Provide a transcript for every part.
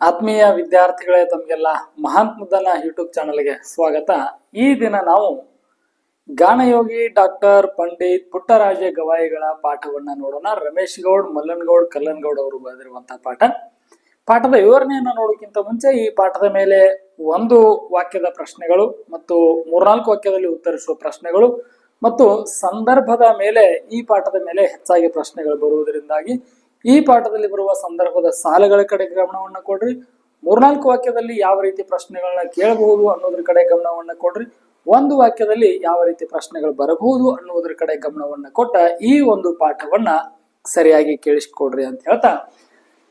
ಆತ್ಮೀಯ ವಿದ್ಯಾರ್ಥಿಗಳೇ, ತಮಗೆಲ್ಲ ಮಹಾಂತ್ ಮುದ್ದನ ಯೂಟ್ಯೂಬ್ ಚಾನಲ್ಗೆ ಸ್ವಾಗತ. ಈ ದಿನ ನಾವು ಗಾನಯೋಗಿ ಡಾಕ್ಟರ್ ಪಂಡಿತ್ ಪುಟ್ಟರಾಜ ಗವಾಯಿಗಳ ಪಾಠವನ್ನ ನೋಡೋಣ. ರಮೇಶ್ ಗೌಡ್ ಮಲ್ಲನ್ಗೌಡ್ ಕಲ್ಲನ್ಗೌಡ್ ಅವರು ಬರೆದಿರುವಂತಹ ಪಾಠ. ಪಾಠದ ವಿವರಣೆಯನ್ನು ನೋಡೋಕ್ಕಿಂತ ಮುಂಚೆ ಈ ಪಾಠದ ಮೇಲೆ ಒಂದು ವಾಕ್ಯದ ಪ್ರಶ್ನೆಗಳು ಮತ್ತು ಮೂರ್ನಾಲ್ಕು ವಾಕ್ಯದಲ್ಲಿ ಉತ್ತರಿಸುವ ಪ್ರಶ್ನೆಗಳು ಮತ್ತು ಸಂದರ್ಭದ ಮೇಲೆ ಈ ಪಾಠದ ಮೇಲೆ ಹೆಚ್ಚಾಗಿ ಪ್ರಶ್ನೆಗಳು ಬರುವುದರಿಂದಾಗಿ ಈ ಪಾಠದಲ್ಲಿ ಬರುವ ಸಂದರ್ಭದ ಸಾಲುಗಳ ಕಡೆ ಗಮನವನ್ನು ಕೊಡ್ರಿ. ಮೂರ್ನಾಲ್ಕು ವಾಕ್ಯದಲ್ಲಿ ಯಾವ ರೀತಿ ಪ್ರಶ್ನೆಗಳನ್ನ ಕೇಳಬಹುದು ಅನ್ನೋದ್ರ ಕಡೆ ಗಮನವನ್ನು ಕೊಡ್ರಿ. ಒಂದು ವಾಕ್ಯದಲ್ಲಿ ಯಾವ ರೀತಿ ಪ್ರಶ್ನೆಗಳು ಬರಬಹುದು ಅನ್ನೋದ್ರ ಕಡೆ ಗಮನವನ್ನ ಕೊಟ್ಟ ಈ ಒಂದು ಪಾಠವನ್ನ ಸರಿಯಾಗಿ ಕೇಳಿಸ್ಕೊಡ್ರಿ ಅಂತ ಹೇಳ್ತಾ.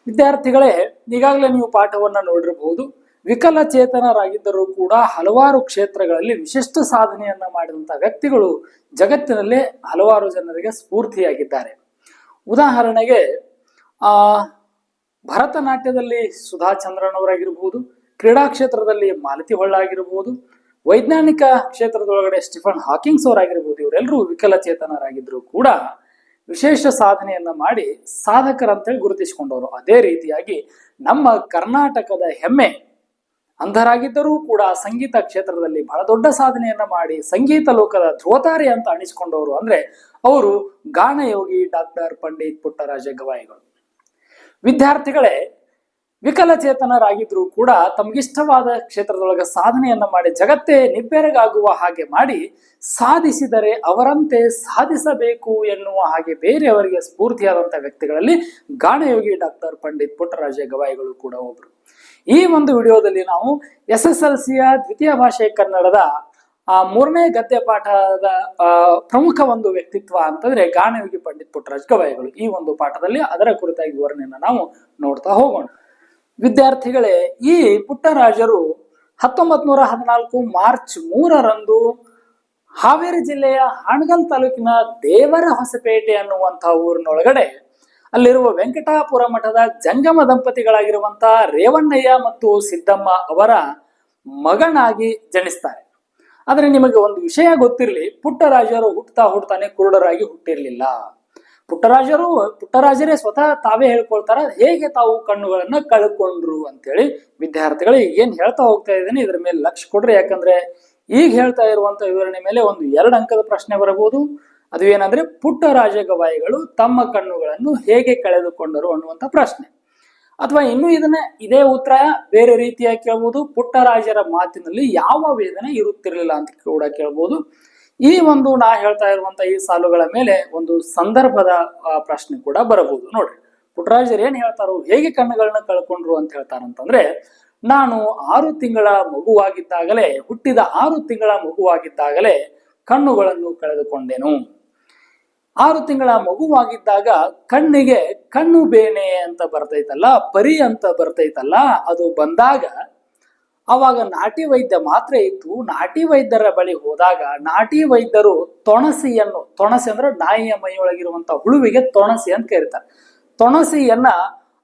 ವಿದ್ಯಾರ್ಥಿಗಳೇ, ಈಗಾಗಲೇ ನೀವು ಪಾಠವನ್ನ ನೋಡಿರಬಹುದು. ವಿಕಲಚೇತನರಾಗಿದ್ದರೂ ಕೂಡ ಹಲವಾರು ಕ್ಷೇತ್ರಗಳಲ್ಲಿ ವಿಶಿಷ್ಟ ಸಾಧನೆಯನ್ನ ಮಾಡಿದಂತಹ ವ್ಯಕ್ತಿಗಳು ಜಗತ್ತಿನಲ್ಲೇ ಹಲವಾರು ಜನರಿಗೆ ಸ್ಫೂರ್ತಿಯಾಗಿದ್ದಾರೆ. ಉದಾಹರಣೆಗೆ ಆ ಭರತನಾಟ್ಯದಲ್ಲಿ ಸುಧಾ ಚಂದ್ರನವರಾಗಿರ್ಬೋದು ಕ್ರೀಡಾ ಕ್ಷೇತ್ರದಲ್ಲಿ ಮಾಲತಿ ಹೊಳ್ಳ ಆಗಿರ್ಬೋದು ವೈಜ್ಞಾನಿಕ ಕ್ಷೇತ್ರದೊಳಗಡೆ ಸ್ಟಿಫನ್ ಹಾಕಿಂಗ್ಸ್ ಅವರಾಗಿರ್ಬೋದು ಇವರೆಲ್ಲರೂ ವಿಕಲಚೇತನರಾಗಿದ್ರು ಕೂಡ ವಿಶೇಷ ಸಾಧನೆಯನ್ನ ಮಾಡಿ ಸಾಧಕರಂತೇಳಿ ಗುರುತಿಸಿಕೊಂಡವರು. ಅದೇ ರೀತಿಯಾಗಿ ನಮ್ಮ ಕರ್ನಾಟಕದ ಹೆಮ್ಮೆ, ಅಂಧರಾಗಿದ್ದರೂ ಕೂಡ ಸಂಗೀತ ಕ್ಷೇತ್ರದಲ್ಲಿ ಬಹಳ ದೊಡ್ಡ ಸಾಧನೆಯನ್ನ ಮಾಡಿ ಸಂಗೀತ ಲೋಕದ ಧ್ರುವತಾರೆ ಅಂತ ಅನಿಸಿಕೊಂಡವರು ಅಂದ್ರೆ ಅವರು ಗಾನಯೋಗಿ ಡಾಕ್ಟರ್ ಪಂಡಿತ್ ಪುಟ್ಟರಾಜ ಗವಾಯಿಗಳು. ವಿದ್ಯಾರ್ಥಿಗಳೇ, ವಿಕಲಚೇತನರಾಗಿದ್ರು ಕೂಡ ತಮಗಿಷ್ಟವಾದ ಕ್ಷೇತ್ರದೊಳಗೆ ಸಾಧನೆಯನ್ನ ಮಾಡಿ ಜಗತ್ತೇ ನಿಬ್ಬೆರಗಾಗುವ ಹಾಗೆ ಮಾಡಿ ಸಾಧಿಸಿದರೆ ಅವರಂತೆ ಸಾಧಿಸಬೇಕು ಎನ್ನುವ ಹಾಗೆ ಬೇರೆಯವರಿಗೆ ಸ್ಫೂರ್ತಿಯಾದಂಥ ವ್ಯಕ್ತಿಗಳಲ್ಲಿ ಗಾಣಯೋಗಿ ಡಾಕ್ಟರ್ ಪಂಡಿತ್ ಪುಟ್ಟರಾಜ ಗವಾಯಿಗಳು ಕೂಡ ಒಬ್ರು. ಈ ಒಂದು ವಿಡಿಯೋದಲ್ಲಿ ನಾವು ಎಸ್ ಎಸ್ ಎಲ್ ಸಿಯ ದ್ವಿತೀಯ ಭಾಷೆ ಕನ್ನಡದ ಆ ಮೂರನೇ ಗದ್ಯ ಪಾಠದ ಪ್ರಮುಖ ಒಂದು ವ್ಯಕ್ತಿತ್ವ ಅಂತಂದ್ರೆ ಗಾನಯೋಗಿ ಪಂಡಿತ್ ಪುಟ್ಟರಾಜ ಗವಾಯಿಗಳು. ಈ ಒಂದು ಪಾಠದಲ್ಲಿ ಅದರ ಕುರಿತಾಗಿ ವಿವರಣೆಯನ್ನು ನಾವು ನೋಡ್ತಾ ಹೋಗೋಣ. ವಿದ್ಯಾರ್ಥಿಗಳೇ, ಈ ಪುಟ್ಟರಾಜರು ಹತ್ತೊಂಬತ್ ನೂರ ಹದಿನಾಲ್ಕು ಮಾರ್ಚ್ ಮೂರರಂದು ಹಾವೇರಿ ಜಿಲ್ಲೆಯ ಹಾಣಗಲ್ ತಾಲೂಕಿನ ದೇವರ ಹೊಸಪೇಟೆ ಅನ್ನುವಂತಹ ಊರಿನೊಳಗಡೆ ಅಲ್ಲಿರುವ ವೆಂಕಟಾಪುರ ಮಠದ ಜಂಗಮ ದಂಪತಿಗಳಾಗಿರುವಂತಹ ರೇವಣ್ಣಯ್ಯ ಮತ್ತು ಸಿದ್ದಮ್ಮ ಅವರ ಮಗನಾಗಿ ಜನಿಸ್ತಾರೆ. ಆದ್ರೆ ನಿಮಗೆ ಒಂದು ವಿಷಯ ಗೊತ್ತಿರಲಿ, ಪುಟ್ಟರಾಜರು ಹುಟ್ಟತಾ ಹುಡ್ತಾನೆ ಕುರುಡರಾಗಿ ಹುಟ್ಟಿರಲಿಲ್ಲ. ಪುಟ್ಟರಾಜರು, ಪುಟ್ಟರಾಜರೇ ಸ್ವತಃ ತಾವೇ ಹೇಳ್ಕೊಳ್ತಾರ, ಹೇಗೆ ತಾವು ಕಣ್ಣುಗಳನ್ನ ಕಳ್ಕೊಂಡ್ರು ಅಂತೇಳಿ ವಿದ್ಯಾರ್ಥಿಗಳು ಏನ್ ಹೇಳ್ತಾ ಹೋಗ್ತಾ ಇದ್ದೀನಿ, ಇದ್ರ ಮೇಲೆ ಲಕ್ಷ ಕೊಡ್ರಿ. ಯಾಕಂದ್ರೆ ಈಗ ಹೇಳ್ತಾ ಇರುವಂತ ವಿವರಣೆ ಮೇಲೆ ಒಂದು ಎರಡು ಅಂಕದ ಪ್ರಶ್ನೆ ಬರಬಹುದು. ಅದು ಏನಂದ್ರೆ ಪುಟ್ಟರಾಜ ಗವಾಯಿಗಳು ತಮ್ಮ ಕಣ್ಣುಗಳನ್ನು ಹೇಗೆ ಕಳೆದುಕೊಂಡರು ಅನ್ನುವಂತ ಪ್ರಶ್ನೆ. ಅಥವಾ ಇನ್ನು ಇದನ್ನ, ಇದೇ ಉತ್ತರ ಬೇರೆ ರೀತಿಯಾಗಿ ಕೇಳ್ಬೋದು. ಪುಟ್ಟರಾಜರ ಮಾತಿನಲ್ಲಿ ಯಾವ ವೇದನೆ ಇರುತ್ತಿರಲಿಲ್ಲ ಅಂತ ಕೂಡ ಕೇಳ್ಬೋದು. ಈ ಒಂದು ನಾ ಹೇಳ್ತಾ ಇರುವಂತ ಈ ಸಾಲುಗಳ ಮೇಲೆ ಒಂದು ಸಂದರ್ಭದ ಪ್ರಶ್ನೆ ಕೂಡ ಬರಬಹುದು. ನೋಡ್ರಿ, ಪುಟ್ಟರಾಜರು ಏನ್ ಹೇಳ್ತಾರೋ, ಹೇಗೆ ಕಣ್ಣುಗಳನ್ನ ಕಳ್ಕೊಂಡ್ರು ಅಂತ ಹೇಳ್ತಾರಂತಂದ್ರೆ, ನಾನು ಆರು ತಿಂಗಳ ಮಗುವಾಗಿದ್ದಾಗಲೇ, ಹುಟ್ಟಿದ ಆರು ತಿಂಗಳ ಮಗುವಾಗಿದ್ದಾಗಲೇ ಕಣ್ಣುಗಳನ್ನು ಕಳೆದುಕೊಂಡೆನು. ಆರು ತಿಂಗಳ ಮಗುವಾಗಿದ್ದಾಗ ಕಣ್ಣಿಗೆ ಕಣ್ಣು ಬೇನೆ ಅಂತ ಬರ್ತೈತಲ್ಲ, ಪರಿ ಅಂತ ಬರ್ತೈತಲ್ಲ, ಅದು ಬಂದಾಗ ಅವಾಗ ನಾಟಿ ವೈದ್ಯ ಮಾತ್ರ ಇತ್ತು. ನಾಟಿ ವೈದ್ಯರ ಬಳಿ ಹೋದಾಗ ನಾಟಿ ವೈದ್ಯರು ತೊಣಸಿಯನ್ನು, ತೊಣಸಿ ಅಂದ್ರೆ ನಾಯಿಯ ಮೈಯೊಳಗಿರುವಂತ ಹುಳುವಿಗೆ ತೊಣಸಿ ಅಂತ ಕರೀತಾರೆ. ತೊಣಸಿಯನ್ನ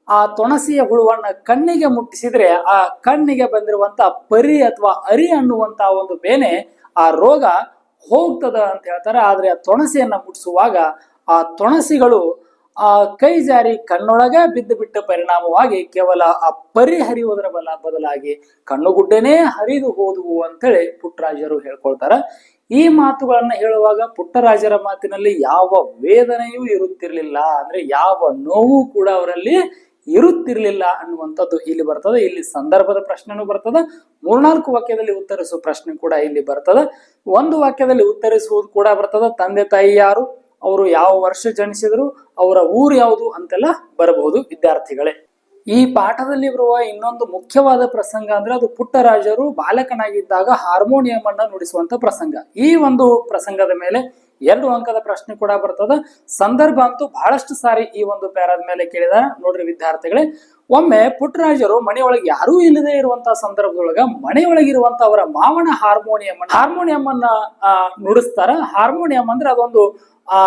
ಆ ತೊಣಸಿಯ ಹುಳುವನ್ನ ಕಣ್ಣಿಗೆ ಮುಟ್ಟಿಸಿದ್ರೆ ಆ ಕಣ್ಣಿಗೆ ಬಂದಿರುವಂತ ಪರಿ ಅಥವಾ ಅರಿ ಅನ್ನುವಂತ ಒಂದು ಬೇನೆ ಆ ರೋಗ ಹೋಗ್ತದ ಅಂತ ಹೇಳ್ತಾರೆ. ಆದ್ರೆ ಆ ತೊಣಸಿಯನ್ನ ಮುಟ್ಟಿಸುವಾಗ ಆ ತೊಣಸಿಗಳು ಆ ಕೈ ಜಾರಿ ಕಣ್ಣೊಳಗೆ ಬಿದ್ದು ಬಿಟ್ಟ ಪರಿಣಾಮವಾಗಿ ಕೇವಲ ಆ ಪರಿ ಹರಿಯುವುದರ ಬಲ ಬದಲಾಗಿ ಕಣ್ಣುಗುಡ್ಡನೇ ಹರಿದು ಹೋದುವು ಅಂತೇಳಿ ಪುಟ್ಟರಾಜರು ಹೇಳ್ಕೊಳ್ತಾರ. ಈ ಮಾತುಗಳನ್ನ ಹೇಳುವಾಗ ಪುಟ್ಟರಾಜರ ಮಾತಿನಲ್ಲಿ ಯಾವ ವೇದನೆಯೂ ಇರುತ್ತಿರಲಿಲ್ಲ. ಅಂದ್ರೆ ಯಾವ ನೋವು ಕೂಡ ಅವರಲ್ಲಿ ಇರುತ್ತಿರ್ಲಿಲ್ಲ ಅನ್ನುವಂಥದ್ದು ಇಲ್ಲಿ ಬರ್ತದೆ. ಇಲ್ಲಿ ಸಂದರ್ಭದ ಪ್ರಶ್ನೆನೂ ಬರ್ತದೆ. ಮೂರ್ನಾಲ್ಕು ವಾಕ್ಯದಲ್ಲಿ ಉತ್ತರಿಸುವ ಪ್ರಶ್ನೆ ಕೂಡ ಇಲ್ಲಿ ಬರ್ತದೆ. ಒಂದು ವಾಕ್ಯದಲ್ಲಿ ಉತ್ತರಿಸುವುದು ಕೂಡ ಬರ್ತದೆ. ತಂದೆ ತಾಯಿ ಯಾರು? ಅವರು ಯಾವ ವರ್ಷ ಜನಿಸಿದ್ರು? ಅವರ ಊರು ಯಾವುದು? ಅಂತೆಲ್ಲ ಬರಬಹುದು ವಿದ್ಯಾರ್ಥಿಗಳೇ. ಈ ಪಾಠದಲ್ಲಿ ಬರುವ ಇನ್ನೊಂದು ಮುಖ್ಯವಾದ ಪ್ರಸಂಗ ಅಂದ್ರೆ ಅದು ಪುಟ್ಟರಾಜರು ಬಾಲಕನಾಗಿದ್ದಾಗ ಹಾರ್ಮೋನಿಯಂ ಅನ್ನ ನುಡಿಸುವಂತ ಪ್ರಸಂಗ. ಈ ಒಂದು ಪ್ರಸಂಗದ ಮೇಲೆ ಎರಡು ಅಂಕದ ಪ್ರಶ್ನೆ ಕೂಡ ಬರ್ತದ. ಸಂದರ್ಭ ಅಂತೂ ಬಹಳಷ್ಟು ಸಾರಿ ಈ ಒಂದು ಪ್ಯಾರಾದ ಮೇಲೆ ಕೇಳಿದ ನೋಡ್ರಿ ವಿದ್ಯಾರ್ಥಿಗಳೇ ಒಮ್ಮೆ ಪುಟ್ಟರಾಜರು ಮನೆಯೊಳಗೆ ಯಾರೂ ಇಲ್ಲದೆ ಇರುವಂತಹ ಸಂದರ್ಭದೊಳಗ ಮನೆಯೊಳಗಿರುವಂತ ಅವರ ಮಾವನ ಹಾರ್ಮೋನಿಯಂ ಹಾರ್ಮೋನಿಯಂ ಅನ್ನ ನುಡಿಸ್ತಾರ. ಹಾರ್ಮೋನಿಯಂ ಅಂದ್ರೆ ಅದೊಂದು ಆ,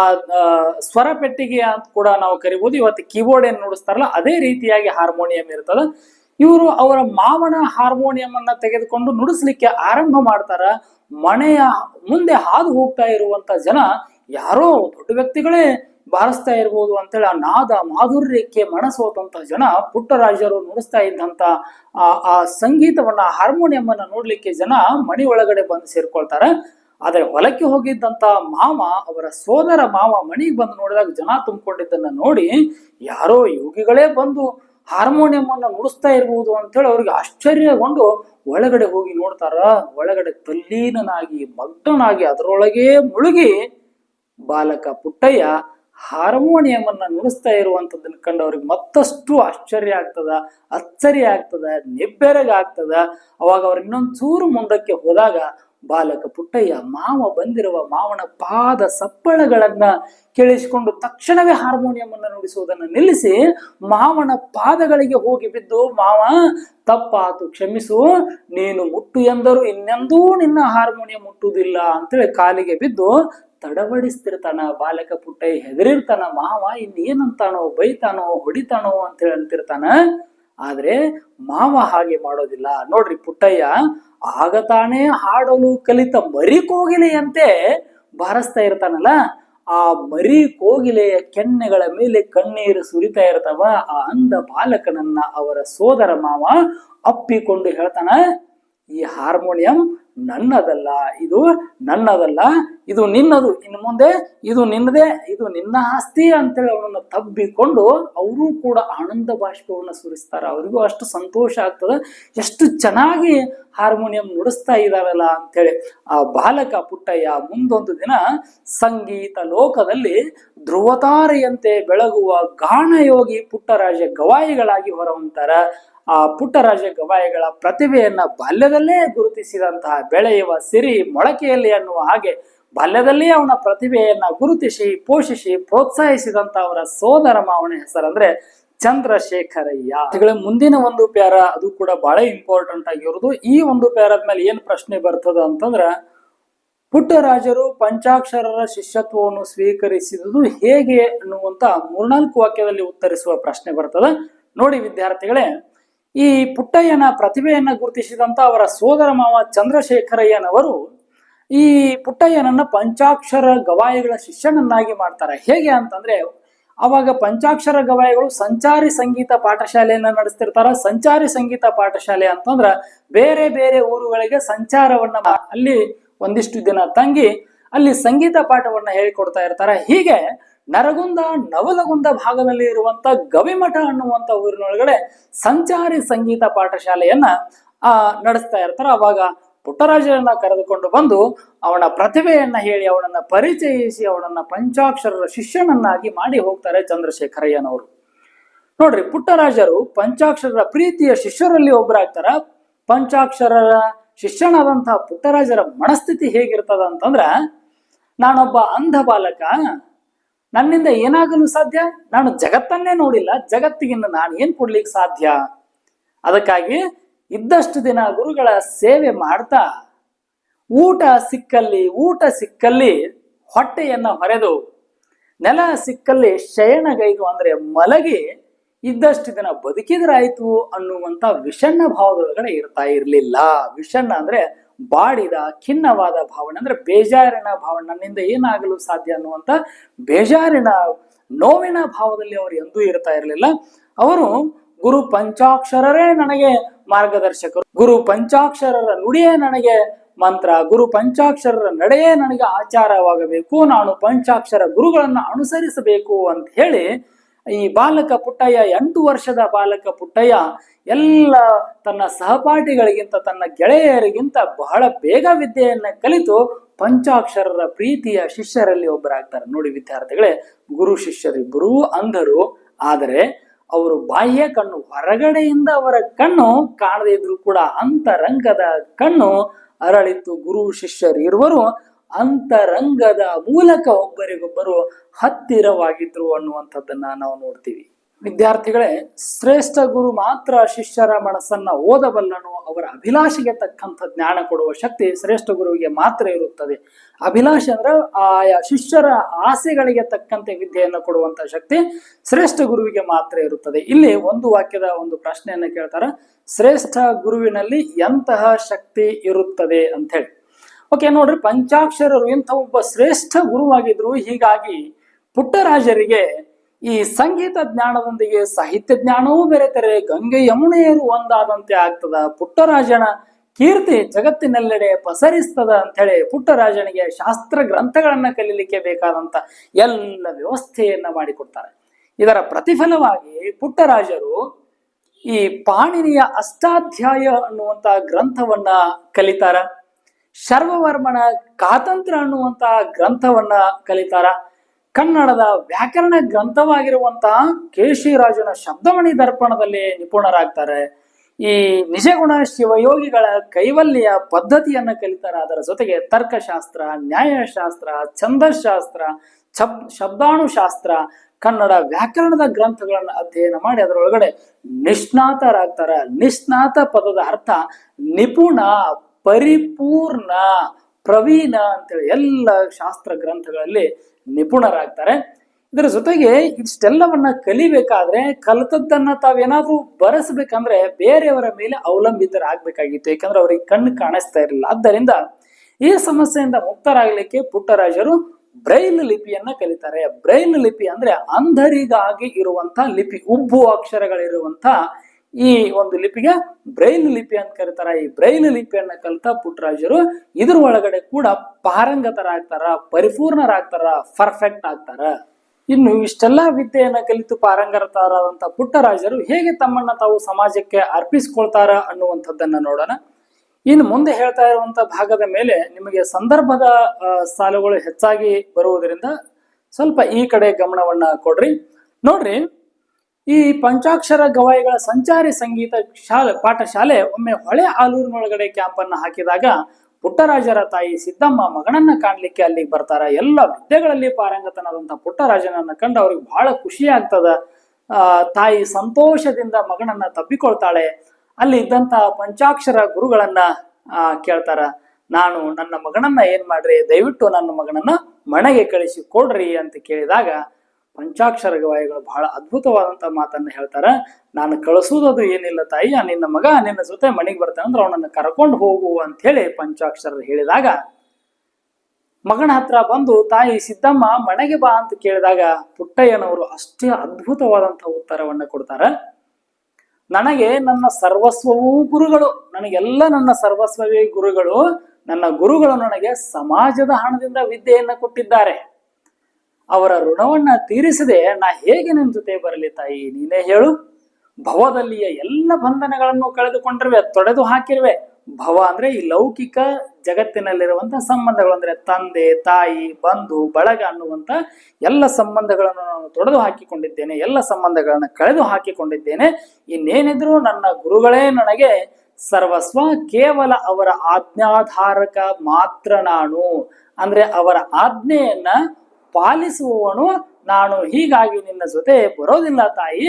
ಸ್ವರ ಪೆಟ್ಟಿಗೆ ಅಂತ ಕೂಡ ನಾವು ಕರಿಬಹುದು ಇವತ್ತು ಕೀಬೋರ್ಡ್ ಏನ್ ನುಡಿಸ್ತಾರಲ್ಲ ಅದೇ ರೀತಿಯಾಗಿ ಹಾರ್ಮೋನಿಯಂ ಇರ್ತದ. ಇವರು ಅವರ ಮಾವನ ಹಾರ್ಮೋನಿಯಂ ಅನ್ನ ತೆಗೆದುಕೊಂಡು ನುಡಿಸ್ಲಿಕ್ಕೆ ಆರಂಭ ಮಾಡ್ತಾರ. ಮನೆಯ ಮುಂದೆ ಹಾದು ಹೋಗ್ತಾ ಇರುವಂತ ಜನ ಯಾರೋ ದೊಡ್ಡ ವ್ಯಕ್ತಿಗಳೇ ಬಾರಿಸ್ತಾ ಇರ್ಬೋದು ಅಂತೇಳಿ ಆ ನಾದ ಮಾಧುರ್ಯಕ್ಕೆ ಮನಸೋತಂತ ಜನ ಪುಟ್ಟರಾಜರು ನುಡಿಸ್ತಾ ಇದ್ದಂತ ಆ ಆ ಸಂಗೀತವನ್ನ ಹಾರ್ಮೋನಿಯಂ ಅನ್ನ ನೋಡ್ಲಿಕ್ಕೆ ಜನ ಮಣಿ ಒಳಗಡೆ ಬಂದು ಸೇರ್ಕೊಳ್ತಾರೆ. ಆದರೆ ಹೊಲಕ್ಕೆ ಹೋಗಿದ್ದಂತ ಮಾವ, ಅವರ ಸೋದರ ಮಾವ ಮಣಿಗೆ ಬಂದು ನೋಡಿದಾಗ ಜನ ತುಂಬಿಕೊಂಡಿದ್ದನ್ನ ನೋಡಿ ಯಾರೋ ಯೋಗಿಗಳೇ ಬಂದು ಹಾರ್ಮೋನಿಯಂ ಅನ್ನ ನುಡಿಸ್ತಾ ಇರ್ಬೋದು ಅಂತೇಳಿ ಅವ್ರಿಗೆ ಆಶ್ಚರ್ಯಗೊಂಡು ಒಳಗಡೆ ಹೋಗಿ ನೋಡ್ತಾರ. ಒಳಗಡೆ ತಲ್ಲೀನನಾಗಿ, ಮಗ್ನನಾಗಿ ಅದರೊಳಗೆ ಮುಳುಗಿ ಬಾಲಕ ಪುಟ್ಟಯ್ಯ ಹಾರ್ಮೋನಿಯಂ ಅನ್ನ ನುಡಿಸ್ತಾ ಇರುವಂತದ್ದನ್ನ ಕಂಡು ಅವ್ರಿಗೆ ಮತ್ತಷ್ಟು ಆಶ್ಚರ್ಯ ಆಗ್ತದ, ಅಚ್ಚರಿ ಆಗ್ತದ ನಿಬ್ಬೆರಗ ಆಗ್ತದ ಅವಾಗ ಅವ್ರು ಇನ್ನೊಂದು ಚೂರು ಮುಂದಕ್ಕೆ ಹೋದಾಗ ಬಾಲಕ ಪುಟ್ಟಯ್ಯ, ಮಾವ ಬಂದಿರುವ ಮಾವನ ಪಾದ ಸಪ್ಪಳಗಳನ್ನ ಕೇಳಿಸಿಕೊಂಡು ತಕ್ಷಣವೇ ಹಾರ್ಮೋನಿಯಂ ಅನ್ನು ನುಡಿಸುವುದನ್ನು ನಿಲ್ಲಿಸಿ ಮಾವನ ಪಾದಗಳಿಗೆ ಹೋಗಿ ಬಿದ್ದು, ಮಾವ, ತಪ್ಪಾತು, ಕ್ಷಮಿಸು. ನೀನು ಮುಟ್ಟು ಎಂದರೂ ಇನ್ನೆಂದೂ ನಿನ್ನ ಹಾರ್ಮೋನಿಯಂ ಮುಟ್ಟುವುದಿಲ್ಲ. ಅಂತೇಳಿ ಕಾಲಿಗೆ ಬಿದ್ದು ತಡವಡಿಸ್ತಿರ್ತಾನ ಬಾಲಕ ಪುಟ್ಟಯ್ಯ. ಹೆದರಿರ್ತಾನ, ಮಾವ ಇನ್ನೇನಂತಾನೋ ಬೈತಾನೋ, ಹೊಡಿತಾನೋ ಅಂತೇಳಿ ಅಂತಿರ್ತಾನ. ಆದ್ರೆ ಮಾವ ಹಾಗೆ ಮಾಡೋದಿಲ್ಲ. ನೋಡ್ರಿ ಪುಟ್ಟಯ್ಯ ಆಗ ತಾನೇ ಹಾಡಲು ಕಲಿತ ಮರಿ ಕೋಗಿಲೆಯಂತೆ ಬಾರಿಸ್ತಾ ಇರ್ತಾನಲ್ಲ, ಆ ಮರಿ ಕೋಗಿಲೆಯ ಕೆನ್ನೆಗಳ ಮೇಲೆ ಕಣ್ಣೀರು ಸುರಿತಾ ಇರ್ತಾವ, ಆ ಅಂದ ಬಾಲಕನನ್ನ ಅವರ ಸೋದರ ಮಾವ ಅಪ್ಪಿಕೊಂಡು ಹೇಳ್ತಾನ ಈ ಹಾರ್ಮೋನಿಯಂ ನನ್ನದಲ್ಲ, ಇದು ನನ್ನದಲ್ಲ, ಇದು ನಿನ್ನದು ಇನ್ನು ಮುಂದೆ ಇದು ನಿನ್ನದೇ, ಇದು ನಿನ್ನ ಆಸ್ತಿ ಅಂತೇಳಿ ಅವನನ್ನು ತಬ್ಬಿಕೊಂಡು ಅವರು ಕೂಡ ಆನಂದ ಬಾಷ್ಪವನ್ನು ಸುರಿಸ್ತಾರ. ಅವರಿಗೂ ಅಷ್ಟು ಸಂತೋಷ ಆಗ್ತದ. ಎಷ್ಟು ಚೆನ್ನಾಗಿ ಹಾರ್ಮೋನಿಯಂ ನುಡಿಸ್ತಾ ಇದಾರಲ್ಲ ಅಂತೇಳಿ ಆ ಬಾಲಕ ಪುಟ್ಟಯ್ಯ ಮುಂದೊಂದು ದಿನ ಸಂಗೀತ ಲೋಕದಲ್ಲಿ ಧ್ರುವತಾರೆಯಂತೆ ಬೆಳಗುವ ಗಾಣಯೋಗಿ ಪುಟ್ಟರಾಜ ಗವಾಯಿಗಳಾಗಿ ಹೊರಹೊಮ್ತಾರ. ಆ ಪುಟ್ಟರಾಜ ಗವಾಯಿಗಳ ಪ್ರತಿಭೆಯನ್ನ ಬಾಲ್ಯದಲ್ಲೇ ಗುರುತಿಸಿದಂತಹ ಬೆಳೆಯುವ ಸಿರಿ ಮೊಳಕೆಯಲ್ಲಿ ಅನ್ನುವ ಹಾಗೆ ಬಾಲ್ಯದಲ್ಲೇ ಅವನ ಪ್ರತಿಭೆಯನ್ನ ಗುರುತಿಸಿ, ಪೋಷಿಸಿ ಪ್ರೋತ್ಸಾಹಿಸಿದಂತ ಅವರ ಸೋದರ ಮಾವನ ಹೆಸರಂದ್ರೆ ಚಂದ್ರಶೇಖರಯ್ಯ. ಮುಂದಿನ ಒಂದು ಪ್ಯಾರ ಅದು ಕೂಡ ಬಹಳ ಇಂಪಾರ್ಟೆಂಟ್ ಆಗಿರೋದು. ಈ ಒಂದು ಪ್ಯಾರದ ಮೇಲೆ ಏನ್ ಪ್ರಶ್ನೆ ಬರ್ತದ ಅಂತಂದ್ರ, ಪುಟ್ಟರಾಜರು ಪಂಚಾಕ್ಷರರ ಶಿಷ್ಯತ್ವವನ್ನು ಸ್ವೀಕರಿಸಿದುದು ಹೇಗೆ ಅನ್ನುವಂತ ಮೂರ್ನಾಲ್ಕು ವಾಕ್ಯದಲ್ಲಿ ಉತ್ತರಿಸುವ ಪ್ರಶ್ನೆ ಬರ್ತದ. ನೋಡಿ ವಿದ್ಯಾರ್ಥಿಗಳೇ ಈ ಪುಟ್ಟಯ್ಯನ ಪ್ರತಿಭೆಯನ್ನು ಗುರುತಿಸಿದಂಥ ಅವರ ಸೋದರ ಮಾವ ಚಂದ್ರಶೇಖರಯ್ಯನವರು ಈ ಪುಟ್ಟಯ್ಯನನ್ನು ಪಂಚಾಕ್ಷರ ಗವಾಯಿಗಳ ಶಿಷ್ಯನನ್ನಾಗಿ ಮಾಡ್ತಾರೆ. ಹೇಗೆ ಅಂತಂದ್ರೆ ಅವಾಗ ಪಂಚಾಕ್ಷರ ಗವಾಯಿಗಳು ಸಂಚಾರಿ ಸಂಗೀತ ಪಾಠಶಾಲೆಯನ್ನು ನಡೆಸ್ತಿರ್ತಾರೆ. ಸಂಚಾರಿ ಸಂಗೀತ ಪಾಠಶಾಲೆ ಅಂತಂದ್ರೆ ಬೇರೆ ಬೇರೆ ಊರುಗಳಿಗೆ ಸಂಚಾರವನ್ನ ಅಲ್ಲಿ ಒಂದಿಷ್ಟು ದಿನ ತಂಗಿ ಅಲ್ಲಿ ಸಂಗೀತ ಪಾಠವನ್ನ ಹೇಳಿಕೊಡ್ತಾ ಇರ್ತಾರೆ. ಹೀಗೆ ನರಗುಂದ, ನವಲಗುಂದ ಭಾಗದಲ್ಲಿ ಇರುವಂತ ಗವಿಮಠ ಅನ್ನುವಂತ ಊರಿನೊಳಗಡೆ ಸಂಚಾರಿ ಸಂಗೀತ ಪಾಠಶಾಲೆಯನ್ನ, ಆ, ನಡೆಸ್ತಾ ಇರ್ತಾರೆ. ಅವಾಗ ಪುಟ್ಟರಾಜರನ್ನ ಕರೆದುಕೊಂಡು ಬಂದು ಅವನ ಪ್ರತಿಭೆಯನ್ನ ಹೇಳಿ, ಅವನನ್ನ ಪರಿಚಯಿಸಿ, ಅವನನ್ನ ಪಂಚಾಕ್ಷರರ ಶಿಷ್ಯನನ್ನಾಗಿ ಮಾಡಿ ಹೋಗ್ತಾರೆ ಚಂದ್ರಶೇಖರಯ್ಯನವರು. ನೋಡ್ರಿ, ಪುಟ್ಟರಾಜರು ಪಂಚಾಕ್ಷರರ ಪ್ರೀತಿಯ ಶಿಷ್ಯರಲ್ಲಿ ಒಬ್ಬರಾಗ್ತಾರ ಪಂಚಾಕ್ಷರರ ಶಿಷ್ಯನಾದಂತಹ ಪುಟ್ಟರಾಜರ ಮನಸ್ಥಿತಿ ಹೇಗಿರ್ತದ ಅಂತಂದ್ರ ನಾನೊಬ್ಬ ಅಂಧ ಬಾಲಕ ನನ್ನಿಂದ ಏನಾಗಲು ಸಾಧ್ಯ? ನಾನು ಜಗತ್ತನ್ನೇ ನೋಡಿಲ್ಲ. ಜಗತ್ತಿಗಿನ್ನ ನಾನು ಏನು ಕೊಡ್ಲಿಕ್ಕೆ ಸಾಧ್ಯ? ಅದಕ್ಕಾಗಿ ಇದ್ದಷ್ಟು ದಿನ ಗುರುಗಳ ಸೇವೆ ಮಾಡ್ತಾ, ಊಟ ಸಿಕ್ಕಲ್ಲಿ ಊಟ ಸಿಕ್ಕಲ್ಲಿ ಹೊಟ್ಟೆಯನ್ನ ಹೊರೆದು, ನೆಲ ಸಿಕ್ಕಲ್ಲಿ ಶಯಣಗೈದು ಅಂದ್ರೆ ಮಲಗಿ ಇದ್ದಷ್ಟು ದಿನ ಬದುಕಿದ್ರಾಯ್ತು ಅನ್ನುವಂತ ವಿಷಣ್ಣ ಭಾವದೊಳಗಡೆ ಇರ್ತಾ ಇರಲಿಲ್ಲ. ವಿಷಣ್ಣ ಅಂದ್ರೆ ಬಾಡಿದ ಖಿನ್ನವಾದ ಭಾವನೆ, ಅಂದ್ರೆ ಬೇಜಾರಿನ ಭಾವನೆ, ನನ್ನಿಂದ ಏನಾಗಲು ಸಾಧ್ಯ ಅನ್ನುವಂತ ಬೇಜಾರಿನ, ನೋವಿನ ಭಾವದಲ್ಲಿ ಅವರು ಎಂದೂ ಇರ್ತಾ ಇರಲಿಲ್ಲ. ಅವರು ಗುರು ಪಂಚಾಕ್ಷರರೇ ನನಗೆ ಮಾರ್ಗದರ್ಶಕರು. ಗುರು ಪಂಚಾಕ್ಷರರ ನುಡಿಯೇ ನನಗೆ ಮಂತ್ರ. ಗುರು ಪಂಚಾಕ್ಷರರ ನಡೆಯೇ ನನಗೆ ಆಚಾರವಾಗಬೇಕು. ನಾನು ಪಂಚಾಕ್ಷರ ಗುರುಗಳನ್ನು ಅನುಸರಿಸಬೇಕು ಅಂತ ಹೇಳಿ ಈ ಬಾಲಕ ಪುಟ್ಟಯ್ಯ, ಎಂಟು ವರ್ಷದ ಬಾಲಕ ಪುಟ್ಟಯ್ಯ ಎಲ್ಲ ತನ್ನ ಸಹಪಾಠಿಗಳಿಗಿಂತ, ತನ್ನ ಗೆಳೆಯರಿಗಿಂತ ಬಹಳ ಬೇಗ ವಿದ್ಯೆಯನ್ನು ಕಲಿತು ಪಂಚಾಕ್ಷರರ ಪ್ರೀತಿಯ ಶಿಷ್ಯರಲ್ಲಿ ಒಬ್ಬರಾಗ್ತಾರೆ. ನೋಡಿ ವಿದ್ಯಾರ್ಥಿಗಳೇ, ಗುರು ಶಿಷ್ಯರಿಬ್ಬರೂ ಅಂಧರು, ಆದರೆ ಅವರು ಬಾಹ್ಯ ಕಣ್ಣು, ಹೊರಗಡೆಯಿಂದ ಅವರ ಕಣ್ಣು ಕಾಣದೇ ಇದ್ರು ಕೂಡ ಅಂತರಂಗದ ಕಣ್ಣು ಅರಳಿತು ಗುರು ಶಿಷ್ಯರು ಇರುವರು ಅಂತರಂಗದ ಮೂಲಕ ಒಬ್ಬರಿಗೊಬ್ಬರು ಹತ್ತಿರವಾಗಿದ್ರು ಅನ್ನುವಂಥದ್ದನ್ನ ನಾವು ನೋಡ್ತೀವಿ. ವಿದ್ಯಾರ್ಥಿಗಳೇ, ಶ್ರೇಷ್ಠ ಗುರು ಮಾತ್ರ ಶಿಷ್ಯರ ಮನಸ್ಸನ್ನ ಓದಬಲ್ಲನು, ಅವರ ಅಭಿಲಾಷೆಗೆ ತಕ್ಕಂಥ ಜ್ಞಾನ ಕೊಡುವ ಶಕ್ತಿ ಶ್ರೇಷ್ಠ ಗುರುವಿಗೆ ಮಾತ್ರ ಇರುತ್ತದೆ. ಅಭಿಲಾಷೆ ಅಂದ್ರೆ ಆಯಾ ಶಿಷ್ಯರ ಆಸೆಗಳಿಗೆ ತಕ್ಕಂತೆ ವಿದ್ಯೆಯನ್ನು ಕೊಡುವಂತ ಶಕ್ತಿ ಶ್ರೇಷ್ಠ ಗುರುವಿಗೆ ಮಾತ್ರ ಇರುತ್ತದೆ. ಇಲ್ಲಿ ಒಂದು ವಾಕ್ಯದ ಒಂದು ಪ್ರಶ್ನೆಯನ್ನ ಕೇಳ್ತಾರ. ಶ್ರೇಷ್ಠ ಗುರುವಿನಲ್ಲಿ ಎಂತಹ ಶಕ್ತಿ ಇರುತ್ತದೆ ಅಂತ ಹೇಳಿ ಓಕೆ ನೋಡ್ರಿ, ಪಂಚಾಕ್ಷರರು ಇಂಥ ಒಬ್ಬ ಶ್ರೇಷ್ಠ ಗುರುವಾಗಿದ್ರು, ಹೀಗಾಗಿ ಪುಟ್ಟರಾಜರಿಗೆ ಈ ಸಂಗೀತ ಜ್ಞಾನದೊಂದಿಗೆ ಸಾಹಿತ್ಯ ಜ್ಞಾನವೂ ಬೆರೆತರೆ ಗಂಗೆ ಯಮುನೆಯರು ಒಂದಾದಂತೆ ಆಗ್ತದ. ಪುಟ್ಟರಾಜನ ಕೀರ್ತಿ ಜಗತ್ತಿನೆಲ್ಲೆಡೆ ಪಸರಿಸ್ತದ ಅಂತೇಳಿ ಪುಟ್ಟರಾಜನಿಗೆ ಶಾಸ್ತ್ರ ಗ್ರಂಥಗಳನ್ನ ಕಲೀಲಿಕ್ಕೆ ಬೇಕಾದಂತ ಎಲ್ಲ ವ್ಯವಸ್ಥೆಯನ್ನ ಮಾಡಿಕೊಡ್ತಾರೆ. ಇದರ ಪ್ರತಿಫಲವಾಗಿ ಪುಟ್ಟರಾಜರು ಈ ಪಾಣಿನಿಯ ಅಷ್ಟಾಧ್ಯಾಯ ಅನ್ನುವಂತ ಗ್ರಂಥವನ್ನ ಕಲಿತಾರ. ಶರ್ವವರ್ಮನ ಕಾತಂತ್ರ ಅನ್ನುವಂತ ಗ್ರಂಥವನ್ನ ಕಲಿತಾರ. ಕನ್ನಡದ ವ್ಯಾಕರಣ ಗ್ರಂಥವಾಗಿರುವಂತಹ ಕೇಶಿರಾಜನ ಶಬ್ದಮಣಿ ದರ್ಪಣದಲ್ಲಿ ನಿಪುಣರಾಗ್ತಾರೆ. ಈ ನಿಜಗುಣ ಶಿವಯೋಗಿಗಳ ಕೈವಲ್ಯ ಪದ್ಧತಿಯನ್ನು ಕಲಿತಾರೆ. ಅದರ ಜೊತೆಗೆ ತರ್ಕಶಾಸ್ತ್ರ, ನ್ಯಾಯಶಾಸ್ತ್ರ, ಛಂದಶಾಸ್ತ್ರ, ಛಬ್, ಶಬ್ದಾಣುಶಾಸ್ತ್ರ, ಕನ್ನಡ ವ್ಯಾಕರಣದ ಗ್ರಂಥಗಳನ್ನು ಅಧ್ಯಯನ ಮಾಡಿ ಅದರೊಳಗಡೆ ನಿಷ್ಣಾತರಾಗ್ತಾರೆ. ನಿಷ್ಣಾತ ಪದದ ಅರ್ಥ ನಿಪುಣ, ಪರಿಪೂರ್ಣ, ಪ್ರವೀಣ ಅಂತೇಳಿ ಎಲ್ಲ ಶಾಸ್ತ್ರ ಗ್ರಂಥಗಳಲ್ಲಿ ನಿಪುಣರಾಗ್ತಾರೆ. ಇದರ ಜೊತೆಗೆ ಇಷ್ಟೆಲ್ಲವನ್ನ ಕಲಿಬೇಕಾದ್ರೆ ಕಲಿತದ್ದನ್ನ ತಾವೇನಾದ್ರೂ ಬರೆಸ್ಬೇಕಂದ್ರೆ ಬೇರೆಯವರ ಮೇಲೆ ಅವಲಂಬಿತರಾಗಬೇಕಾಗಿತ್ತು. ಯಾಕಂದ್ರೆ ಅವರಿಗೆ ಕಣ್ಣು ಕಾಣಿಸ್ತಾ ಇರಲಿಲ್ಲ. ಆದ್ದರಿಂದ ಈ ಸಮಸ್ಯೆಯಿಂದ ಮುಕ್ತರಾಗಲಿಕ್ಕೆ ಪುಟ್ಟರಾಜರು ಬ್ರೈಲ್ ಲಿಪಿಯನ್ನ ಕಲಿತಾರೆ. ಬ್ರೈಲ್ ಲಿಪಿ ಅಂದ್ರೆ ಅಂಧರಿಗಾಗಿ ಇರುವಂತ ಲಿಪಿ, ಉಬ್ಬು ಅಕ್ಷರಗಳಿರುವಂತ ಈ ಒಂದು ಲಿಪಿಗೆ ಬ್ರೈಲ್ ಲಿಪಿ ಅಂತ ಕರೀತಾರ. ಈ ಬ್ರೈಲ್ ಲಿಪಿಯನ್ನ ಕಲಿತ ಪುಟ್ಟರಾಜರು ಇದ್ರ ಒಳಗಡೆ ಕೂಡ ಪಾರಂಗತರಾಗ್ತಾರ, ಪರಿಪೂರ್ಣರಾಗ್ತಾರ ಪರ್ಫೆಕ್ಟ್ ಆಗ್ತಾರ. ಇನ್ನು ಇಷ್ಟೆಲ್ಲಾ ವಿದ್ಯೆಯನ್ನ ಕಲಿತು ಪಾರಂಗತರಾದಂತ ಪುಟ್ಟರಾಜರು ಹೇಗೆ ತಮ್ಮನ್ನ ತಾವು ಸಮಾಜಕ್ಕೆ ಅರ್ಪಿಸ್ಕೊಳ್ತಾರ ಅನ್ನುವಂಥದ್ದನ್ನ ನೋಡೋಣ. ಇನ್ನು ಮುಂದೆ ಹೇಳ್ತಾ ಇರುವಂತ ಭಾಗದ ಮೇಲೆ ನಿಮಗೆ ಸಂದರ್ಭದ ಸಾಲುಗಳು ಹೆಚ್ಚಾಗಿ ಬರುವುದರಿಂದ ಸ್ವಲ್ಪ ಈ ಕಡೆ ಗಮನವನ್ನ ಕೊಡ್ರಿ. ನೋಡ್ರಿ ಈ ಪಂಚಾಕ್ಷರ ಗವಾಯಿಗಳ ಸಂಚಾರಿ ಸಂಗೀತ ಶಾಲೆ, ಪಾಠಶಾಲೆ ಒಮ್ಮೆ ಹೊಳೆ ಆಲೂರಿನೊಳಗಡೆ ಕ್ಯಾಂಪ್ ಅನ್ನ ಹಾಕಿದಾಗ ಪುಟ್ಟರಾಜರ ತಾಯಿ ಸಿದ್ದಮ್ಮ ಮಗನನ್ನ ಕಾಣ್ಲಿಕ್ಕೆ ಅಲ್ಲಿಗೆ ಬರ್ತಾರ. ಎಲ್ಲ ವಿದ್ಯೆಗಳಲ್ಲಿ ಪಾರಂಗತನಾದಂತ ಪುಟ್ಟರಾಜನನ್ನ ಕಂಡು ಅವ್ರಿಗೆ ಬಹಳ ಖುಷಿ ಆಗ್ತದ. ತಾಯಿ ಸಂತೋಷದಿಂದ ಮಗನನ್ನ ತಬ್ಬಿಕೊಳ್ತಾಳೆ. ಅಲ್ಲಿ ಇದ್ದಂತ ಪಂಚಾಕ್ಷರ ಗುರುಗಳನ್ನ ಕೇಳ್ತಾರ, ನಾನು ನನ್ನ ಮಗನನ್ನ ಏನ್ ಮಾಡ್ರಿ? ದಯವಿಟ್ಟು ನನ್ನ ಮಗನನ್ನ ಮನೆಗೆ ಕಳಿಸಿ ಕೊಡ್ರಿ ಅಂತ ಕೇಳಿದಾಗ ಪಂಚಾಕ್ಷರ ಗವಾಯಿಗಳು ಬಹಳ ಅದ್ಭುತವಾದಂತ ಮಾತನ್ನ ಹೇಳ್ತಾರೆ. ನಾನು ಕಳಿಸುವುದು ಏನಿಲ್ಲ ತಾಯಿ ನಿನ್ನ ಮಗ ನಿನ್ನ ಜೊತೆ ಮನೆಗೆ ಬರ್ತಾನೆ ಅಂದ್ರೆ ಅವನನ್ನು ಕರ್ಕೊಂಡು ಹೋಗು ಅಂತ ಹೇಳಿ ಪಂಚಾಕ್ಷರ ಹೇಳಿದಾಗ, ಮಗನ ಹತ್ರ ಬಂದು, ತಾಯಿ ಸಿದ್ದಮ್ಮ, ಮನೆಗೆ ಬಾ ಅಂತ ಕೇಳಿದಾಗ ಪುಟ್ಟಯ್ಯನವರು ಅಷ್ಟೇ ಅದ್ಭುತವಾದಂತ ಉತ್ತರವನ್ನ ಕೊಡ್ತಾರ. ನನಗೆ ನನ್ನ ಸರ್ವಸ್ವವೂ ಗುರುಗಳು, ನನಗೆಲ್ಲ ನನ್ನ ಸರ್ವಸ್ವವೇ ಗುರುಗಳು, ನನ್ನ ಗುರುಗಳು ನನಗೆ ಸಮಾಜದ ಹಣದಿಂದ ವಿದ್ಯೆಯನ್ನು ಕೊಟ್ಟಿದ್ದಾರೆ. ಅವರ ಋಣವನ್ನ ತೀರಿಸದೆ ನಾ ಹೇಗೆ ನಿನ್ನ ಜೊತೆ ಬರಲಿ ತಾಯಿ? ನೀನೇ ಹೇಳು. ಭವದಲ್ಲಿಯ ಎಲ್ಲ ಬಂಧನಗಳನ್ನು ಕಳೆದುಕೊಂಡಿರುವೆ, ತೊಡೆದು ಹಾಕಿರುವೆ. ಭವ ಅಂದ್ರೆ ಈ ಲೌಕಿಕ ಜಗತ್ತಿನಲ್ಲಿರುವಂತಹ ಸಂಬಂಧಗಳು ಅಂದ್ರೆ ತಂದೆ, ತಾಯಿ, ಬಂಧು, ಬಳಗ ಅನ್ನುವಂತ ಎಲ್ಲ ಸಂಬಂಧಗಳನ್ನು ನಾನು ತೊಡೆದು ಹಾಕಿಕೊಂಡಿದ್ದೇನೆ, ಎಲ್ಲ ಸಂಬಂಧಗಳನ್ನು ಕಳೆದು ಹಾಕಿಕೊಂಡಿದ್ದೇನೆ. ಇನ್ನೇನಿದ್ರು ನನ್ನ ಗುರುಗಳೇ ನನಗೆ ಸರ್ವಸ್ವ ಕೇವಲ ಅವರ ಆಜ್ಞಾಧಾರಕ ಮಾತ್ರ ನಾನು. ಅಂದ್ರೆ ಅವರ ಆಜ್ಞೆಯನ್ನ ಪಾಲಿಸುವವನು ನಾನು. ಹೀಗಾಗಿ ನಿನ್ನ ಜೊತೆ ಬರೋದಿಲ್ಲ ತಾಯಿ.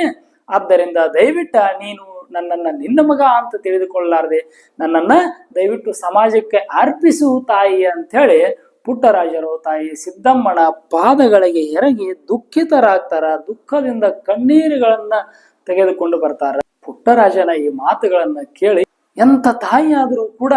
ಆದ್ದರಿಂದ ದಯವಿಟ್ಟ ನೀನು ನನ್ನನ್ನ ನಿನ್ನ ಮಗ ಅಂತ ತಿಳಿದುಕೊಳ್ಳಾರದೆ ನನ್ನನ್ನ ದಯವಿಟ್ಟು ಸಮಾಜಕ್ಕೆ ಅರ್ಪಿಸು ತಾಯಿ ಅಂತ ಹೇಳಿ ಪುಟ್ಟರಾಜರು, ತಾಯಿ ಸಿದ್ದಮ್ಮನ ಪಾದಗಳಿಗೆ ಎರಗಿ ದುಃಖಿತರಾಗ್ತಾರ, ದುಃಖದಿಂದ ಕಣ್ಣೀರುಗಳನ್ನ ತೆಗೆದುಕೊಂಡು ಬರ್ತಾರ. ಪುಟ್ಟರಾಜನ ಈ ಮಾತುಗಳನ್ನ ಕೇಳಿ ಎಂತ ತಾಯಿ ಆದರೂ ಕೂಡ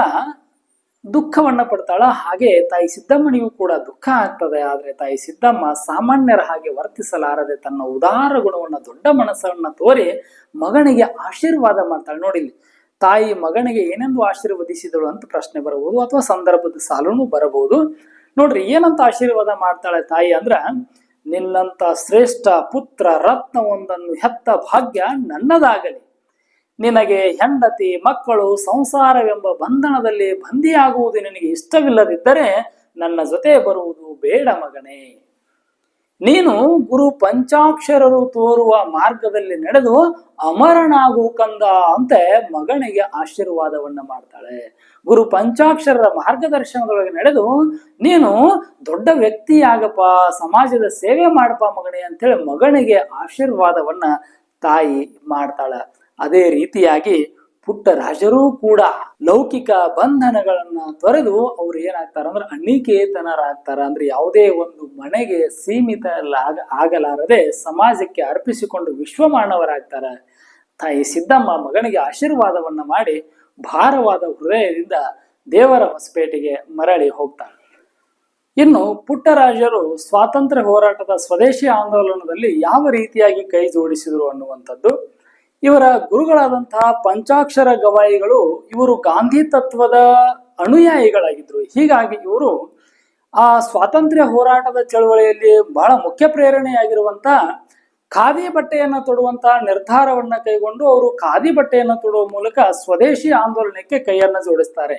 ದುಃಖವನ್ನ ಪಡ್ತಾಳ ಹಾಗೆ ತಾಯಿ ಸಿದ್ದಮ್ಮನಿಗೂ ಕೂಡ ದುಃಖ ಆಗ್ತದೆ. ಆದ್ರೆ ತಾಯಿ ಸಿದ್ದಮ್ಮ ಸಾಮಾನ್ಯರ ಹಾಗೆ ವರ್ತಿಸಲಾರದೆ ತನ್ನ ಉದಾರ ಗುಣವನ್ನ, ದೊಡ್ಡ ಮನಸ್ಸನ್ನ ತೋರಿ ಮಗನಿಗೆ ಆಶೀರ್ವಾದ ಮಾಡ್ತಾಳೆ. ನೋಡಿಲಿ ತಾಯಿ ಮಗನಿಗೆ ಏನೆಂದು ಆಶೀರ್ವದಿಸಿದಳು ಅಂತ ಪ್ರಶ್ನೆ ಬರಬಹುದು ಅಥವಾ ಸಂದರ್ಭದ ಸಾಲೂ ಬರಬಹುದು. ನೋಡ್ರಿ, ಏನಂತ ಆಶೀರ್ವಾದ ಮಾಡ್ತಾಳೆ ತಾಯಿ ಅಂದ್ರ, ನಿನ್ನಂತ ಶ್ರೇಷ್ಠ ಪುತ್ರ ರತ್ನ ಒಂದನ್ನು ಹೆತ್ತ ಭಾಗ್ಯ ನನ್ನದಾಗಲಿ. ನಿನಗೆ ಹೆಂಡತಿ, ಮಕ್ಕಳು, ಸಂಸಾರವೆಂಬ ಬಂಧನದಲ್ಲಿ ಬಂದಿಯಾಗುವುದು ನಿನಗೆ ಇಷ್ಟವಿಲ್ಲದಿದ್ದರೆ ನನ್ನ ಜೊತೆ ಬರುವುದು ಬೇಡ ಮಗನೇ. ನೀನು ಗುರು ಪಂಚಾಕ್ಷರರು ತೋರುವ ಮಾರ್ಗದಲ್ಲಿ ನಡೆದು ಅಮರನಾಗು ಕಂದ ಅಂತೆ ಮಗನಿಗೆ ಆಶೀರ್ವಾದವನ್ನ ಮಾಡ್ತಾಳೆ. ಗುರು ಪಂಚಾಕ್ಷರರ ಮಾರ್ಗದರ್ಶನದೊಳಗೆ ನಡೆದು ನೀನು ದೊಡ್ಡ ವ್ಯಕ್ತಿಯಾಗಪ್ಪ, ಸಮಾಜದ ಸೇವೆ ಮಾಡಪ್ಪ ಮಗನೇ ಅಂತೇಳಿ ಮಗನಿಗೆ ಆಶೀರ್ವಾದವನ್ನ ತಾಯಿ ಮಾಡ್ತಾಳ. ಅದೇ ರೀತಿಯಾಗಿ ಪುಟ್ಟ ರಾಜರೂ ಕೂಡ ಲೌಕಿಕ ಬಂಧನಗಳನ್ನ ತೊರೆದು ಅವ್ರು ಏನಾಗ್ತಾರ ಅಂದ್ರೆ ಅನಿಕೇತನರಾಗ್ತಾರ ಅಂದ್ರೆ ಯಾವುದೇ ಒಂದು ಮನೆಗೆ ಸೀಮಿತ ಆಗ ಆಗಲಾರದೆ ಸಮಾಜಕ್ಕೆ ಅರ್ಪಿಸಿಕೊಂಡು ವಿಶ್ವಮಾನವರಾಗ್ತಾರ. ತಾಯಿ ಸಿದ್ದಮ್ಮ ಮಗನಿಗೆ ಆಶೀರ್ವಾದವನ್ನ ಮಾಡಿ ಭಾರವಾದ ಹೃದಯದಿಂದ ದೇವರ ಹೊಸಪೇಟೆಗೆ ಮರಳಿ ಹೋಗ್ತಾರೆ ಇನ್ನು ಪುಟ್ಟರಾಜರು ಸ್ವಾತಂತ್ರ್ಯ ಹೋರಾಟದ ಸ್ವದೇಶಿ ಆಂದೋಲನದಲ್ಲಿ ಯಾವ ರೀತಿಯಾಗಿ ಕೈ ಜೋಡಿಸಿದರು ಅನ್ನುವಂಥದ್ದು ಇವರ ಗುರುಗಳಾದಂತಹ ಪಂಚಾಕ್ಷರ ಗವಾಯಿಗಳು ಇವರು ಗಾಂಧಿ ತತ್ವದ ಅನುಯಾಯಿಗಳಾಗಿದ್ರು. ಹೀಗಾಗಿ ಇವರು ಆ ಸ್ವಾತಂತ್ರ್ಯ ಹೋರಾಟದ ಚಳವಳಿಯಲ್ಲಿ ಬಹಳ ಮುಖ್ಯ ಪ್ರೇರಣೆಯಾಗಿರುವಂತ ಖಾದಿ ಬಟ್ಟೆಯನ್ನ ತೊಡುವಂತಹ ನಿರ್ಧಾರವನ್ನ ಕೈಗೊಂಡು ಅವರು ಖಾದಿ ಬಟ್ಟೆಯನ್ನು ತೊಡುವ ಮೂಲಕ ಸ್ವದೇಶಿ ಆಂದೋಲನಕ್ಕೆ ಕೈಯನ್ನ ಜೋಡಿಸ್ತಾರೆ.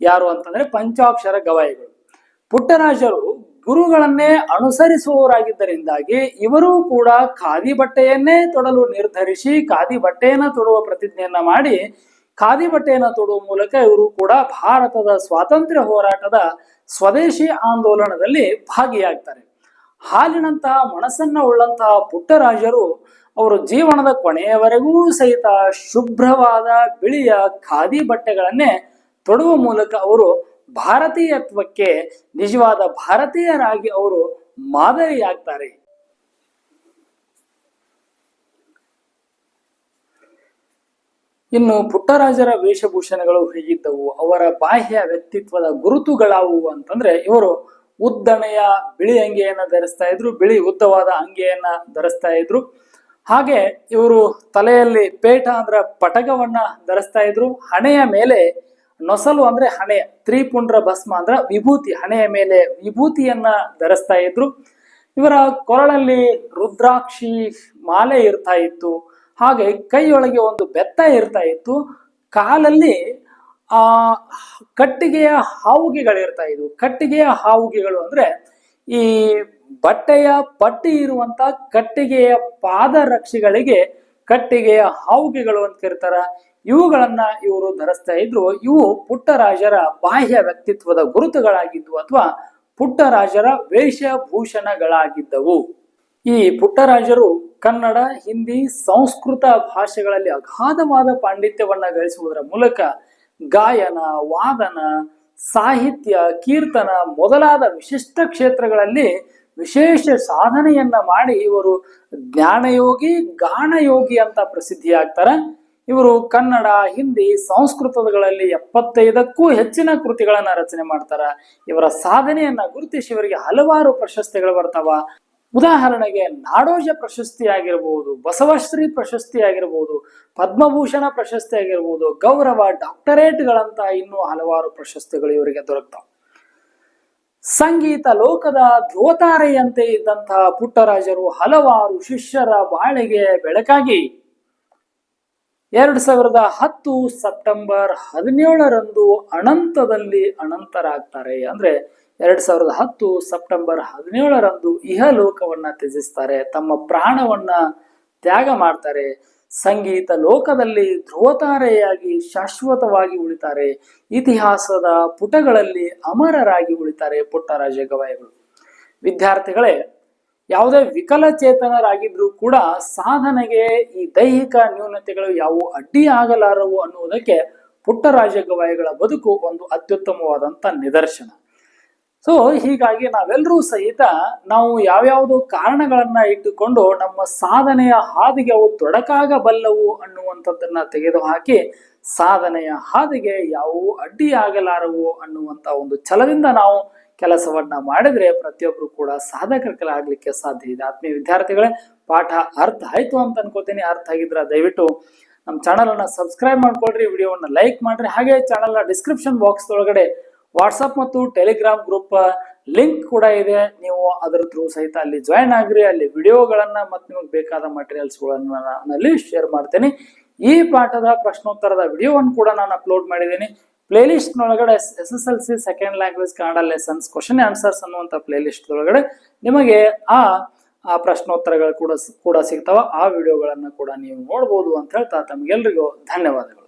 ಯಾರು ಅಂತಂದ್ರೆ ಪಂಚಾಕ್ಷರ ಗವಾಯಿಗಳು. ಪುಟ್ಟರಾಜರು ಗುರುಗಳನ್ನೇ ಅನುಸರಿಸುವವರಾಗಿದ್ದರಿಂದಾಗಿ ಇವರೂ ಕೂಡ ಖಾದಿ ಬಟ್ಟೆಯನ್ನೇ ತೊಡಲು ನಿರ್ಧರಿಸಿ ಖಾದಿ ಬಟ್ಟೆಯನ್ನ ತೊಡುವ ಪ್ರತಿಜ್ಞೆಯನ್ನ ಮಾಡಿ ಖಾದಿ ಬಟ್ಟೆಯನ್ನ ತೊಡುವ ಮೂಲಕ ಇವರು ಕೂಡ ಭಾರತದ ಸ್ವಾತಂತ್ರ್ಯ ಹೋರಾಟದ ಸ್ವದೇಶಿ ಆಂದೋಲನದಲ್ಲಿ ಭಾಗಿಯಾಗ್ತಾರೆ. ಹಾಲಿನಂತಹ ಮನಸ್ಸನ್ನ ಉಳ್ಳಂತಹ ಪುಟ್ಟರಾಜರು ಅವರು ಜೀವನದ ಕೊನೆಯವರೆಗೂ ಸಹಿತ ಶುಭ್ರವಾದ ಬಿಳಿಯ ಖಾದಿ ಬಟ್ಟೆಗಳನ್ನೇ ತೊಡುವ ಮೂಲಕ ಅವರು ಭಾರತೀಯತ್ವಕ್ಕೆ ನಿಜವಾದ ಭಾರತೀಯರಾಗಿ ಅವರು ಮಾದರಿಯಾಗ್ತಾರೆ. ಇನ್ನು ಪುಟ್ಟರಾಜರ ವೇಷಭೂಷಣಗಳು ಹೇಗಿದ್ದವು? ಅವರ ಬಾಹ್ಯ ವ್ಯಕ್ತಿತ್ವದ ಗುರುತುಗಳಾವುವು ಅಂತಂದ್ರೆ ಇವರು ಉದ್ದನೆಯ ಬಿಳಿ ಅಂಗಿಯನ್ನ ಧರಿಸ್ತಾ ಇದ್ರು, ಬಿಳಿ ಉದ್ದವಾದ ಅಂಗಿಯನ್ನ ಧರಿಸ್ತಾ ಇದ್ರು. ಹಾಗೆ ಇವರು ತಲೆಯಲ್ಲಿ ಪೇಟ ಅಂದ್ರ ಪಟಕವನ್ನ ಧರಿಸ್ತಾ ಇದ್ರು. ಹಣೆಯ ಮೇಲೆ ನೊಸಲು ಅಂದ್ರೆ ಹಣೆ, ತ್ರಿಪುಂಡ್ರ ಭಸ್ಮ ಅಂದ್ರ ವಿಭೂತಿ, ಹಣೆಯ ಮೇಲೆ ವಿಭೂತಿಯನ್ನ ಧರಿಸ್ತಾ ಇದ್ರು. ಇವರ ಕೊರಳಲ್ಲಿ ರುದ್ರಾಕ್ಷಿ ಮಾಲೆ ಇರ್ತಾ ಇತ್ತು. ಹಾಗೆ ಕೈಯೊಳಗೆ ಒಂದು ಬೆತ್ತ ಇರ್ತಾ ಇತ್ತು. ಕಾಲಲ್ಲಿ ಆ ಕಟ್ಟಿಗೆಯ ಹಾವುಗೆಗಳಿರ್ತಾ ಇದ್ವು. ಕಟ್ಟಿಗೆಯ ಹಾವುಗೆಗಳು ಅಂದ್ರೆ ಈ ಬಟ್ಟೆಯ ಪಟ್ಟಿ ಇರುವಂತ ಕಟ್ಟಿಗೆಯ ಪಾದರಕ್ಷೆಗಳಿಗೆ ಕಟ್ಟಿಗೆಯ ಹಾವುಗೆಗಳು ಅಂತ ಕರೀತಾರ. ಇವುಗಳನ್ನ ಇವರು ಧರಿಸ್ತಾ ಇದ್ರು, ಇವು ಪುಟ್ಟರಾಜರ ಬಾಹ್ಯ ವ್ಯಕ್ತಿತ್ವದ ಗುರುತುಗಳಾಗಿದ್ವು ಅಥವಾ ಪುಟ್ಟರಾಜರ ವೇಷಭೂಷಣಗಳಾಗಿದ್ದವು. ಈ ಪುಟ್ಟರಾಜರು ಕನ್ನಡ, ಹಿಂದಿ, ಸಂಸ್ಕೃತ ಭಾಷೆಗಳಲ್ಲಿ ಅಗಾಧವಾದ ಪಾಂಡಿತ್ಯವನ್ನ ಗಳಿಸುವುದರ ಮೂಲಕ ಗಾಯನ, ವಾದನ, ಸಾಹಿತ್ಯ, ಕೀರ್ತನ ಮೊದಲಾದ ವಿಶಿಷ್ಟ ಕ್ಷೇತ್ರಗಳಲ್ಲಿ ವಿಶೇಷ ಸಾಧನೆಯನ್ನ ಮಾಡಿ ಇವರು ಜ್ಞಾನಯೋಗಿ ಗಾಣಯೋಗಿ ಅಂತ ಪ್ರಸಿದ್ಧಿಯಾಗ್ತಾರೆ. ಇವರು ಕನ್ನಡ, ಹಿಂದಿ, ಸಂಸ್ಕೃತಗಳಲ್ಲಿ ಎಪ್ಪತ್ತೈದಕ್ಕೂ ಹೆಚ್ಚಿನ ಕೃತಿಗಳನ್ನ ರಚನೆ ಮಾಡ್ತಾರ. ಇವರ ಸಾಧನೆಯನ್ನ ಗುರುತಿಸಿ ಇವರಿಗೆ ಹಲವಾರು ಪ್ರಶಸ್ತಿಗಳು ಬರ್ತಾವ. ಉದಾಹರಣೆಗೆ ನಾಡೋಜ ಪ್ರಶಸ್ತಿ ಆಗಿರಬಹುದು ಬಸವಶ್ರೀ ಪ್ರಶಸ್ತಿ ಆಗಿರಬಹುದು ಪದ್ಮಭೂಷಣ ಪ್ರಶಸ್ತಿ ಆಗಿರಬಹುದು ಗೌರವ, ಡಾಕ್ಟರೇಟ್ಗಳಂತ ಇನ್ನೂ ಹಲವಾರು ಪ್ರಶಸ್ತಿಗಳು ಇವರಿಗೆ ದೊರಕ್ತಾವ. ಸಂಗೀತ ಲೋಕದ ಧ್ರುವತಾರೆಯಂತೆ ಇದ್ದಂತಹ ಪುಟ್ಟರಾಜರು ಹಲವಾರು ಶಿಷ್ಯರ ಬಾಳೆಗೆ ಬೆಳಕಾಗಿ ಎರಡ್ ಸಾವಿರದ ಹತ್ತು ಸೆಪ್ಟೆಂಬರ್ ಹದಿನೇಳರಂದು ಅನಂತದಲ್ಲಿ ಅನಂತರಾಗ್ತಾರೆ. ಅಂದ್ರೆ ಎರಡ್ ಸಾವಿರದ ಹತ್ತು ಸೆಪ್ಟೆಂಬರ್ ಹದಿನೇಳರಂದು ಇಹಲೋಕವನ್ನ ತ್ಯಜಿಸ್ತಾರೆ. ತಮ್ಮ ಪ್ರಾಣವನ್ನ ತ್ಯಾಗ ಮಾಡ್ತಾರೆ. ಸಂಗೀತ ಲೋಕದಲ್ಲಿ ಧ್ರುವತಾರೆಯಾಗಿ ಶಾಶ್ವತವಾಗಿ ಉಳಿತಾರೆ. ಇತಿಹಾಸದ ಪುಟಗಳಲ್ಲಿ ಅಮರರಾಗಿ ಉಳಿತಾರೆ ಪುಟ್ಟರಾಜ ಗವಾಯಿಗಳು. ವಿದ್ಯಾರ್ಥಿಗಳೇ ಯಾವುದೇ ವಿಕಲಚೇತನರಾಗಿದ್ರೂ ಕೂಡ ಸಾಧನೆಗೆ ಈ ದೈಹಿಕ ನ್ಯೂನತೆಗಳು ಯಾವ ಅಡ್ಡಿ ಆಗಲಾರವು ಅನ್ನುವುದಕ್ಕೆ ಪುಟ್ಟರಾಜ ಗವಾಯಿಗಳ ಬದುಕು ಒಂದು ಅತ್ಯುತ್ತಮವಾದಂಥ ನಿದರ್ಶನ. ಸೊ ಹೀಗಾಗಿ ನಾವೆಲ್ಲರೂ ಸಹಿತ ನಾವು ಯಾವ್ಯಾವುದು ಕಾರಣಗಳನ್ನ ಇಟ್ಟುಕೊಂಡು ನಮ್ಮ ಸಾಧನೆಯ ಹಾದಿಗೆ ಅವು ತೊಡಕಾಗಬಲ್ಲವು ಅನ್ನುವಂಥದ್ದನ್ನ ತೆಗೆದುಹಾಕಿ ಸಾಧನೆಯ ಹಾದಿಗೆ ಯಾವುವು ಅಡ್ಡಿ ಆಗಲಾರವು ಅನ್ನುವಂತ ಒಂದು ಛಲದಿಂದ ನಾವು ಕೆಲಸವನ್ನ ಮಾಡಿದ್ರೆ ಪ್ರತಿಯೊಬ್ರು ಕೂಡ ಸಾಧಕರಾಗ್ಲಿಕ್ಕೆ ಸಾಧ್ಯ ಇದೆ. ಆತ್ಮೀಯ ವಿದ್ಯಾರ್ಥಿಗಳೇ, ಪಾಠ ಅರ್ಥ ಆಯ್ತು ಅಂತ ಅನ್ಕೋತೀನಿ. ಅರ್ಥ ಆಗಿದ್ರ ದಯವಿಟ್ಟು ನಮ್ಮ ಚಾನಲ್ ಅನ್ನ ಸಬ್ಸ್ಕ್ರೈಬ್ ಮಾಡ್ಕೊಳ್ರಿ, ವಿಡಿಯೋವನ್ನ ಲೈಕ್ ಮಾಡ್ರಿ. ಹಾಗೆ ಚಾನಲ್ ಡಿಸ್ಕ್ರಿಪ್ಷನ್ ಬಾಕ್ಸ್ ಒಳಗಡೆ ವಾಟ್ಸಪ್ ಮತ್ತು ಟೆಲಿಗ್ರಾಮ್ ಗ್ರೂಪ್ ಲಿಂಕ್ ಕೂಡ ಇದೆ. ನೀವು ಅದರ ಥ್ರೂ ಸಹಿತ ಅಲ್ಲಿ ಜಾಯಿನ್ ಆಗ್ರಿ. ಅಲ್ಲಿ ವಿಡಿಯೋಗಳನ್ನ ಮತ್ತು ನಿಮಗೆ ಬೇಕಾದ ಮಟೀರಿಯಲ್ಸ್ಗಳನ್ನ ಅಲ್ಲಿ ಶೇರ್ ಮಾಡ್ತೇನೆ. ಈ ಪಾಠದ ಪ್ರಶ್ನೋತ್ತರದ ವಿಡಿಯೋವನ್ನು ಕೂಡ ನಾನು ಅಪ್ಲೋಡ್ ಮಾಡಿದ್ದೀನಿ. Playlist ನೊಳಗಡೆ S S L C second language Kannada lessons question answers ಅನ್ನುವಂಥ ಪ್ಲೇಲಿಸ್ಟ್ ಒಳಗಡೆ ನಿಮಗೆ ಆ ಆ ಪ್ರಶ್ನೋತ್ತರಗಳು ಕೂಡ ಕೂಡ ಸಿಗ್ತಾವ. ಆ ವಿಡಿಯೋಗಳನ್ನು ಕೂಡ ನೀವು ನೋಡ್ಬೋದು ಅಂತ ಹೇಳ್ತಾ ತಮಗೆಲ್ರಿಗೂ ಧನ್ಯವಾದಗಳು.